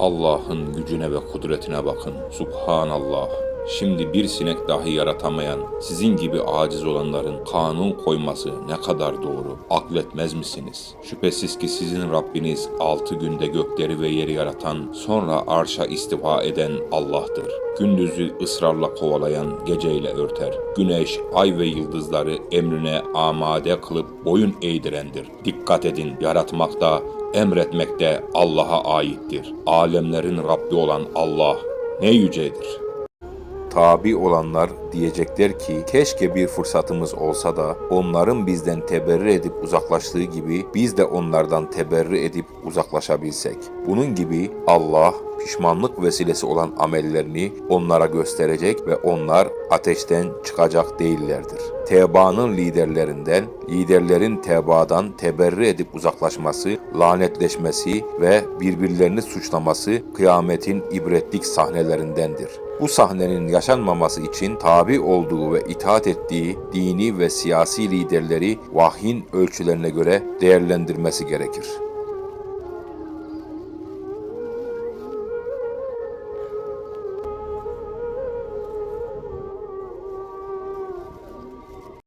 Allah'ın gücüne ve kudretine bakın. Subhanallah. Şimdi bir sinek dahi yaratamayan, sizin gibi aciz olanların kanun koyması ne kadar doğru. Akletmez misiniz? Şüphesiz ki sizin Rabbiniz altı günde gökleri ve yeri yaratan, sonra arşa istiva eden Allah'tır. Gündüzü ısrarla kovalayan geceyle örter. Güneş, ay ve yıldızları emrine amade kılıp boyun eğdirendir. Dikkat edin, yaratmakta, emretmekte Allah'a aittir. Alemlerin Rabbi olan Allah ne yücedir. Tabi olanlar diyecekler ki keşke bir fırsatımız olsa da onların bizden teberri edip uzaklaştığı gibi biz de onlardan teberri edip uzaklaşabilsek. Bunun gibi Allah pişmanlık vesilesi olan amellerini onlara gösterecek ve onlar ateşten çıkacak değillerdir. Tebaanın liderlerinden, liderlerin tebaadan teberri edip uzaklaşması, lanetleşmesi ve birbirlerini suçlaması kıyametin ibretlik sahnelerindendir. Bu sahnenin yaşanmaması için tabi olduğu ve itaat ettiği dini ve siyasi liderleri vahyin ölçülerine göre değerlendirmesi gerekir.